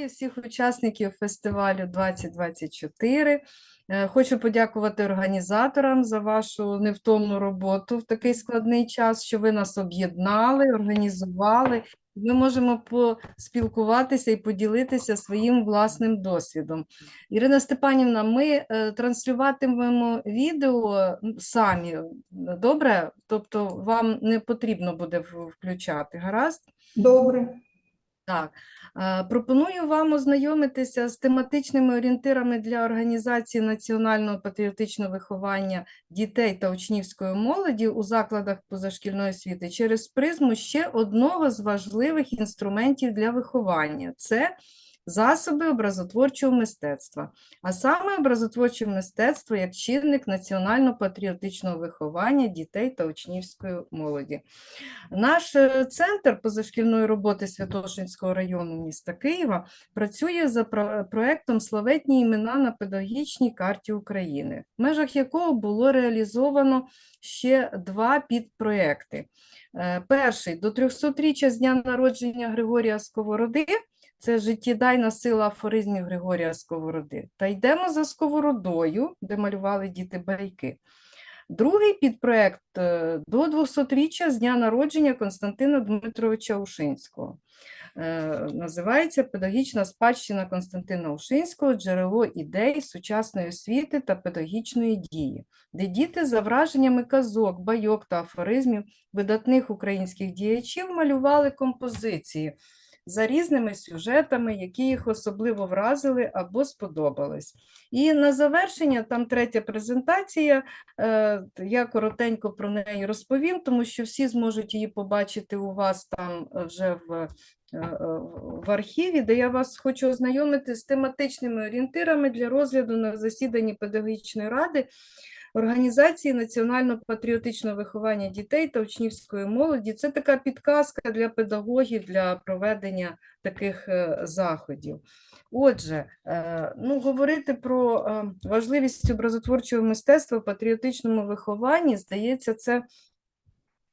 Вітаю всіх учасників фестивалю 2024. Е, Хочу подякувати організаторам за вашу невтомну роботу в такий складний час, що ви нас об'єднали, організували. Ми можемо поспілкуватися і поділитися своїм власним досвідом. Ірина Степанівна, ми е, транслюватимемо відео самі. Добре? Тобто вам не потрібно буде включати. Гаразд? Добре. Так, е, пропоную вам ознайомитися з тематичними орієнтирами для організації національного патріотичного виховання дітей та учнівської молоді у закладах позашкільної освіти через призму ще одного з важливих інструментів для виховання. Це засоби образотворчого мистецтва, а саме образотворче мистецтво як чинник національно-патріотичного виховання дітей та учнівської молоді. Наш е, центр позашкільної роботи Святошинського району міста Києва працює за про- проектом Славетні імена на педагогічній карті України, в межах якого було реалізовано ще два підпроекти. Е, Перший до 300-річчя з дня народження Григорія Сковороди. Це життєдайна сила афоризмів Григорія Сковороди. Та йдемо за Сковородою, де малювали діти байки. Другий підпроект е, до 200-річчя з дня народження Константина Дмитровича Ушинського. Е, Називається Педагогічна спадщина Константина Ушинського, джерело ідей сучасної освіти та педагогічної дії, де діти за враженнями казок, байок та афоризмів видатних українських діячів малювали композиції за різними сюжетами, які їх особливо вразили або сподобались. І на завершення, там третя презентація, Е, Я коротенько про неї розповім, тому що всі зможуть її побачити у вас там е, вже в, е, в архіві, де я вас хочу ознайомити з тематичними орієнтирами для розгляду на засіданні педагогічної ради Організації національно-патріотичного виховання дітей та учнівської молоді. Це така підказка для педагогів для проведення таких е, заходів. Отже, е, ну, говорити про е, важливість образотворчого мистецтва в патріотичному вихованні, здається, це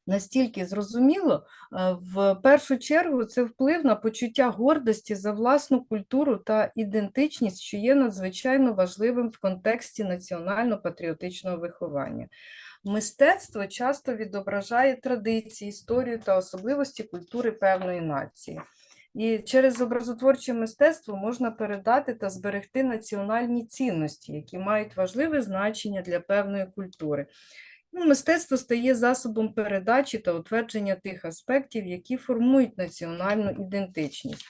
настільки зрозуміло. Е, В першу чергу це вплив на почуття гордості за власну культуру та ідентичність, що є надзвичайно важливим в контексті національно-патріотичного виховання. Мистецтво часто відображає традиції, історію та особливості культури певної нації. І через образотворче мистецтво можна передати та зберегти національні цінності, які мають важливе значення для певної культури. Ну, мистецтво стає засобом передачі та утвердження тих аспектів, які формують національну ідентичність.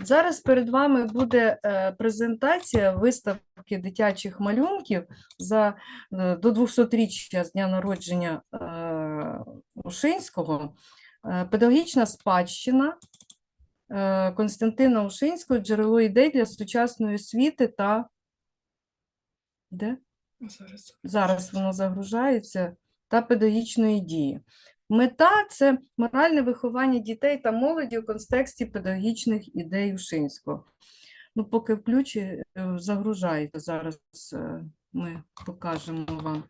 Зараз перед вами буде е, презентація виставки дитячих малюнків за, е, до 200-річчя з дня народження е, Ушинського, педагогічна спадщина Константина Ушинського, джерело ідей для сучасної освіти та де? Зараз. воно загружається, та педагогічної дії. Мета це моральне виховання дітей та молоді у контексті педагогічних ідей Ушинського. Ну, поки включі, е, загружається, зараз е, ми покажемо вам.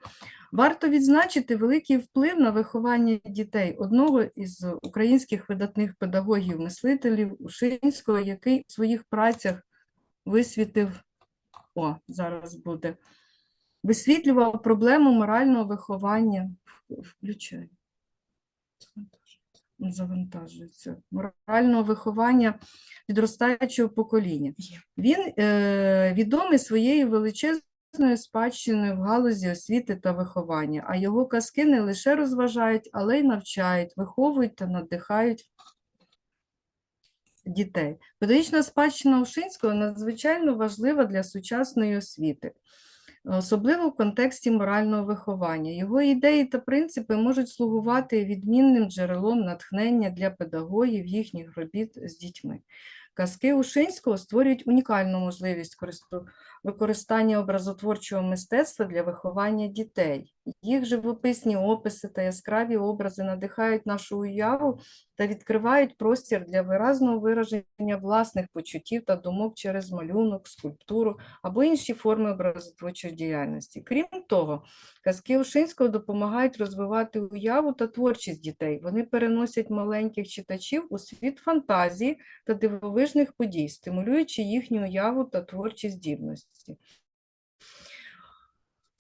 Варто відзначити великий вплив на виховання дітей одного із українських видатних педагогів-мислителів Ушинського, який в своїх працях висвітив, о, зараз буде, висвітлював проблему морального виховання. Включай. Завантажується. Морального виховання підростаючого покоління. Він е, відомий своєю величезною спадщиною в галузі освіти та виховання, а його казки не лише розважають, але й навчають, виховують та надихають дітей. Педагогічна спадщина Ушинського надзвичайно важлива для сучасної освіти, особливо в контексті морального виховання. Його ідеї та принципи можуть слугувати відмінним джерелом натхнення для педагогів їхніх робіт з дітьми. Казки Ушинського створюють унікальну можливість використання образотворчого мистецтва для виховання дітей. Їх живописні описи та яскраві образи надихають нашу уяву та відкривають простір для виразного вираження власних почуттів та думок через малюнок, скульптуру або інші форми образотворчої діяльності. Крім того, казки Ушинського допомагають розвивати уяву та творчість дітей. Вони переносять маленьких читачів у світ фантазії та дивовижних подій, стимулюючи їхню уяву та творчі здібності.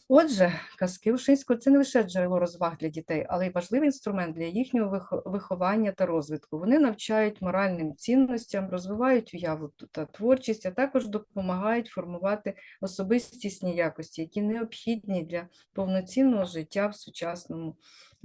Отже, казки Ушинського це не лише джерело розваг для дітей, але й важливий інструмент для їхнього виховання та розвитку. Вони навчають моральним цінностям, розвивають уяву та творчість, а також допомагають формувати особистісні якості, які необхідні для повноцінного життя в сучасному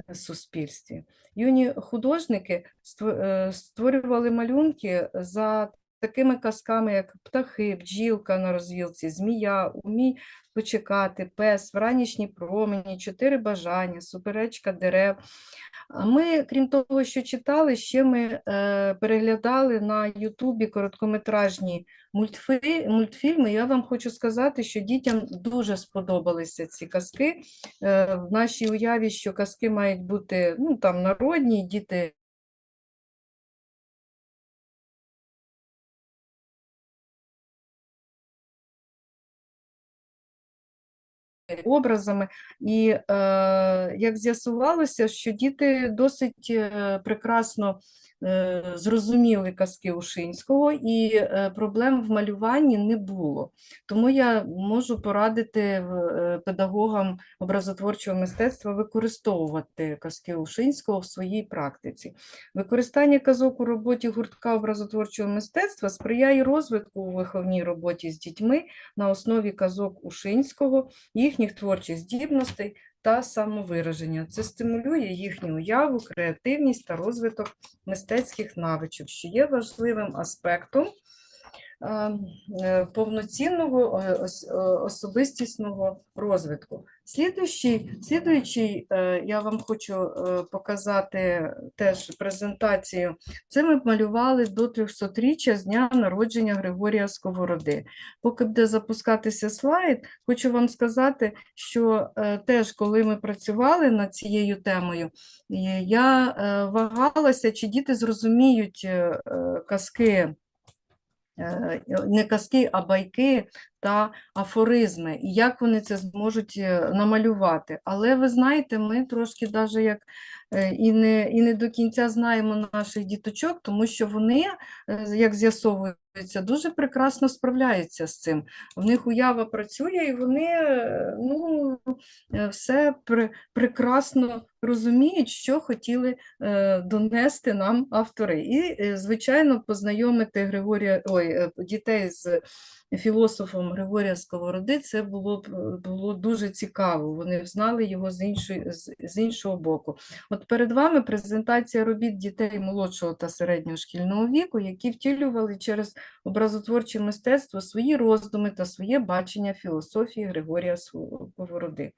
е, суспільстві. Юні художники е, створювали малюнки за такими казками, як птахи, бджілка на розвілці, змія, умій почекати, пес, вранішні промені, чотири бажання, суперечка дерев. Ми, крім того, що читали, ще ми е, переглядали на Ютубі короткометражні мультфи, мультфільми. Я вам хочу сказати, що дітям дуже сподобалися ці казки. Е, в нашій уяві, що казки мають бути ну, там, народні, діти образами. І е, як з'ясувалося, що діти досить е, прекрасно зрозуміли казки Ушинського, і е, проблем в малюванні не було. Тому я можу порадити е, педагогам образотворчого мистецтва використовувати казки Ушинського в своїй практиці. Використання казок у роботі гуртка образотворчого мистецтва сприяє розвитку у виховній роботі з дітьми на основі казок Ушинського, їхніх творчих здібностей та самовираження. Це стимулює їхню уяву, креативність та розвиток мистецьких навичок, що є важливим аспектом е, е, повноцінного е, е, особистісного розвитку. Слідуючий, слідуючий, е, я вам хочу е, показати теж презентацію. Це ми малювали до 300-річчя з дня народження Григорія Сковороди. Поки буде запускатися слайд, хочу вам сказати, що е, теж коли ми працювали над цією темою, я вагалася, чи діти зрозуміють казки не казки, а байки та афоризми, і як вони це зможуть е, намалювати. Але ви знаєте, ми трошки даже як е, і не, і не до кінця знаємо наших діточок, тому що вони, е, як з'ясовується, дуже прекрасно справляються з цим. В них уява працює, і вони е, ну, е, все пре- прекрасно розуміють, що хотіли е, донести нам автори. І, е, звичайно, познайомити Григорія, ой, е, дітей з філософом Григорія Сковороди, це було, було дуже цікаво. Вони знали його з іншої, з іншого боку. От перед вами презентація робіт дітей молодшого та середнього шкільного віку, які втілювали через образотворче мистецтво свої роздуми та своє бачення філософії Григорія Сковороди.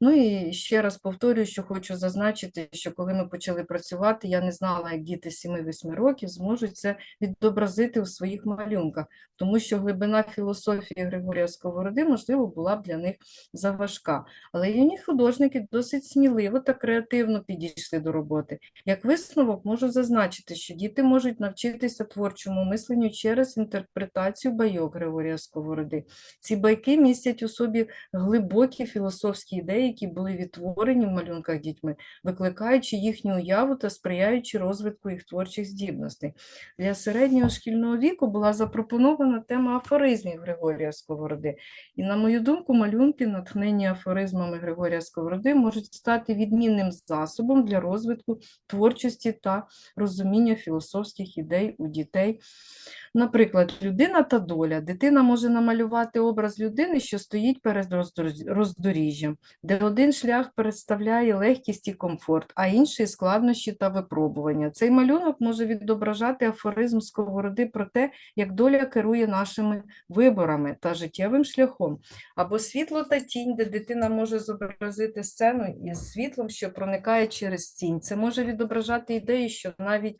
Ну і ще раз повторюю, що хочу зазначити, що коли ми почали працювати, я не знала, як діти 7-8 років зможуть це відобразити у своїх малюнках, тому що глибина філософії Григорія Сковороди, можливо, була б для них заважка. Але юні художники досить сміливо та креативно підійшли до роботи. Як висновок можу зазначити, що діти можуть навчитися творчому мисленню через інтерпретацію байок Григорія Сковороди. Ці байки містять у собі глибокі філософські ідеї, які були відтворені в малюнках дітьми, викликаючи їхню уяву та сприяючи розвитку їх творчих здібностей. Для середнього шкільного віку була запропонована тема афоризмів Григорія Сковороди. І, на мою думку, малюнки, натхнені афоризмами Григорія Сковороди, можуть стати відмінним засобом для розвитку творчості та розуміння філософських ідей у дітей. Наприклад, людина та доля. Дитина може намалювати образ людини, що стоїть перед роздоріжжям, де один шлях представляє легкість і комфорт, а інший складнощі та випробування. Цей малюнок може відображати афоризм Сковороди про те, як доля керує нашими виборами та життєвим шляхом, або світло та тінь, де дитина може зобразити сцену із світлом, що проникає через тінь. Це може відображати ідеї, що навіть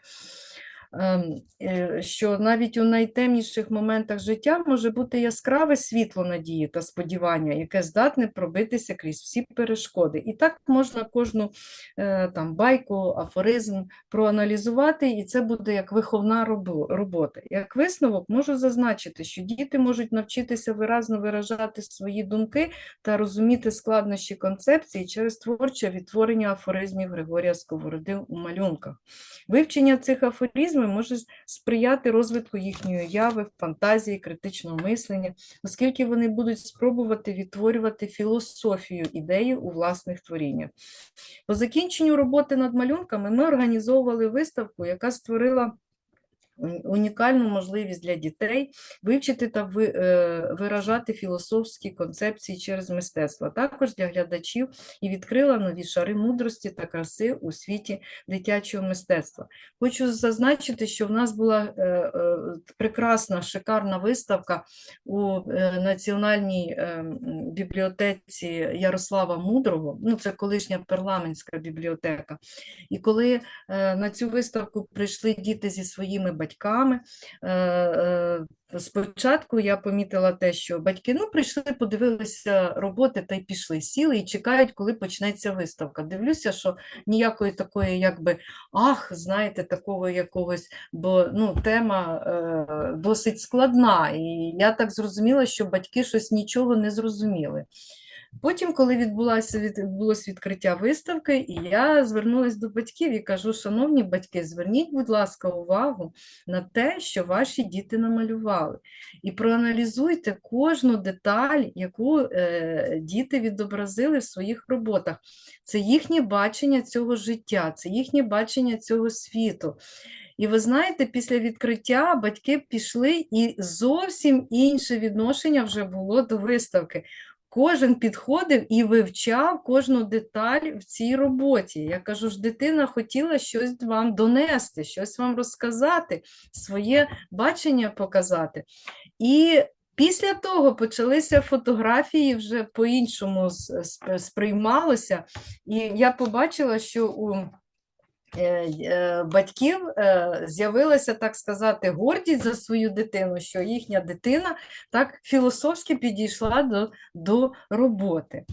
що навіть у найтемніших моментах життя може бути яскраве світло надії та сподівання, яке здатне пробитися крізь всі перешкоди. І так можна кожну е, там байку, афоризм проаналізувати, і це буде як виховна робота. Як висновок можу зазначити, що діти можуть навчитися виразно виражати свої думки та розуміти складнощі концепції через творче відтворення афоризмів Григорія Сковороди у малюнках. Вивчення цих афоризмів механізми може сприяти розвитку їхньої уяви, фантазії, критичного мислення, оскільки вони будуть спробувати відтворювати філософію ідеї у власних творіннях. По закінченню роботи над малюнками ми організовували виставку, яка створила унікальну можливість для дітей вивчити та е, виражати філософські концепції через мистецтво, також для глядачів і відкрила нові шари мудрості та краси у світі дитячого мистецтва. Хочу зазначити, що в нас була е, е, прекрасна, шикарна виставка у Національній бібліотеці Ярослава Мудрого, ну це колишня парламентська бібліотека. І коли на цю виставку прийшли діти зі своїми батьками, е, е, спочатку я помітила те, що батьки ну, прийшли, подивилися роботи та й пішли, сіли і чекають, коли почнеться виставка. Дивлюся, що ніякої такої, якби ах, знаєте, такого якогось, бо ну, тема е, досить складна, і я так зрозуміла, що батьки щось нічого не зрозуміли. Потім, коли відбулося відбулось відкриття виставки, і я звернулася до батьків і кажу: шановні батьки, зверніть, будь ласка, увагу на те, що ваші діти намалювали, і проаналізуйте кожну деталь, яку е, діти відобразили в своїх роботах. Це їхнє бачення цього життя, це їхнє бачення цього світу. І ви знаєте, після відкриття батьки пішли, і зовсім інше відношення вже було до виставки. Кожен підходив і вивчав кожну деталь в цій роботі. Я кажу ж, дитина хотіла щось вам донести, щось вам розказати, своє бачення показати. І після того почалися фотографії, вже по-іншому сприймалося. І я побачила, що у батьків е, з'явилася, так сказати, гордість за свою дитину, що їхня дитина так філософськи підійшла до, до роботи.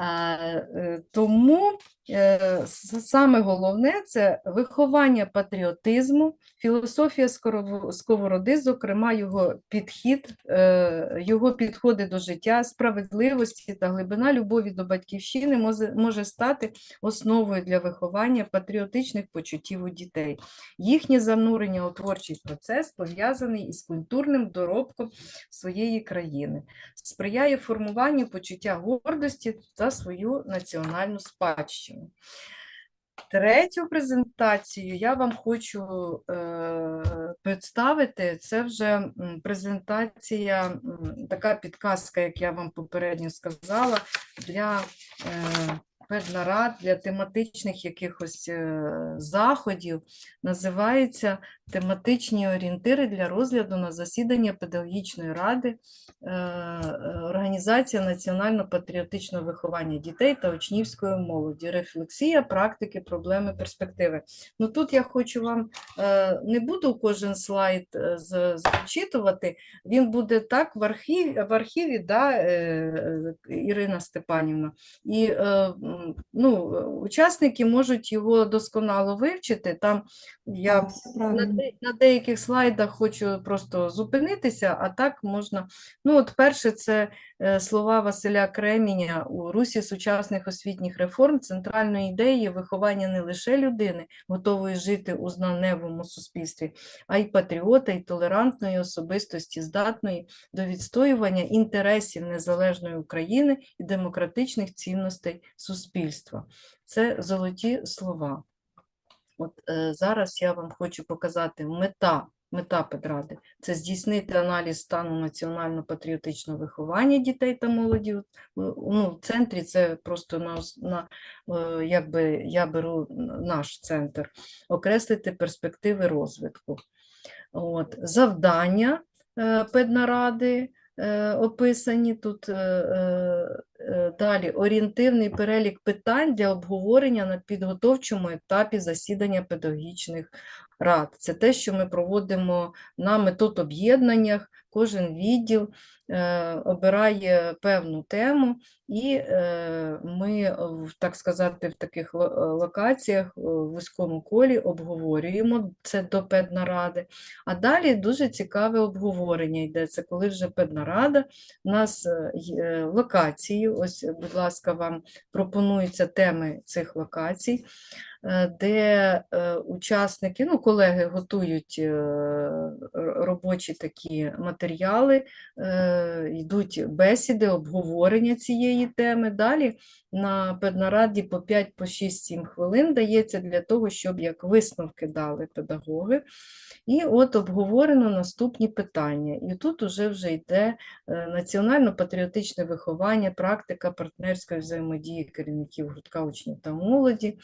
Е, Тому е, саме головне це виховання патріотизму, філософія Сковороди, зокрема, його підхід, е, його підходи до життя, справедливості та глибина любові до батьківщини може, може стати основою для виховання патріотичних почуттів у дітей. Їхнє занурення у творчий процес пов'язаний із культурним доробком своєї країни, сприяє формуванню почуття гордості за свою національну спадщину. Третю презентацію я вам хочу е, представити. Це вже презентація, така підказка, як я вам попередньо сказала, для е, педнарад, для тематичних якихось е, заходів. Називається тематичні орієнтири для розгляду на засідання педагогічної ради е, е, Організація національно-патріотичного виховання дітей та учнівської молоді, рефлексія, практики, проблеми, перспективи. Ну тут я хочу вам е, не буду кожен слайд зачитувати, він буде так в архіві, в архіві да, Ірина Степанівна. І ну, учасники можуть його досконало вивчити. Там я правильно. На деяких слайдах хочу просто зупинитися, а так можна. Ну, от перше, це е, слова Василя Креміня у Русі сучасних освітніх реформ центральної ідеї виховання не лише людини, готової жити у знаневому суспільстві, а й патріота, і толерантної особистості, здатної до відстоювання інтересів незалежної України і демократичних цінностей суспільства. Це золоті слова. От е, зараз я вам хочу показати мета, мета педради це здійснити аналіз стану національно-патріотичного виховання дітей та молоді. Е, Ну, в центрі це просто на, на е, якби я беру наш центр, окреслити перспективи розвитку. От, завдання е, педнаради е, описані тут е, е, далі орієнтивний перелік питань для обговорення на підготовчому етапі засідання педагогічних рад. Це те, що ми проводимо на метод-об'єднаннях. Кожен відділ е, обирає певну тему, і е, ми, так сказати, в таких е, локаціях е, в вузькому колі обговорюємо це до педнаради. А далі дуже цікаве обговорення йде. Це коли вже педнарада, у нас е, є локації, ось, будь ласка, вам пропонуються теми цих локацій. Е, де е, учасники, ну, колеги готують е, робочі такі матеріали, йдуть бесіди, обговорення цієї теми. Далі на педнараді по 5, по 6, 7 хвилин дається для того, щоб як висновки дали педагоги. І от обговорено наступні питання. І тут уже вже йде національно-патріотичне виховання, практика партнерської взаємодії керівників гуртка учнів та молоді.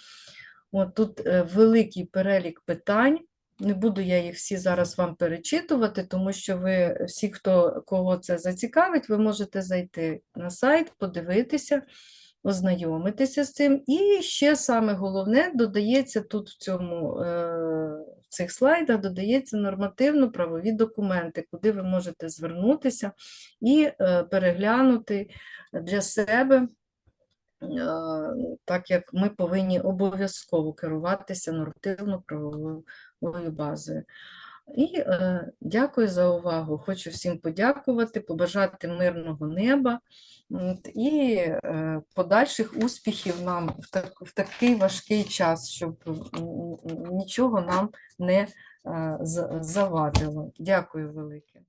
От тут е, великий перелік питань. Не буду я їх всі зараз вам перечитувати, тому що ви всі, хто кого це зацікавить, ви можете зайти на сайт, подивитися, ознайомитися з цим. І ще саме головне додається тут в цьому е, в цих слайдах додається нормативно-правові документи, куди ви можете звернутися і е, переглянути для себе так як ми повинні обов'язково керуватися нормативно-правовою базою. І е, дякую за увагу. Хочу всім подякувати, побажати мирного неба і е, подальших успіхів нам в, так, в такий важкий час, щоб нічого нам не е, завадило. Дякую велике.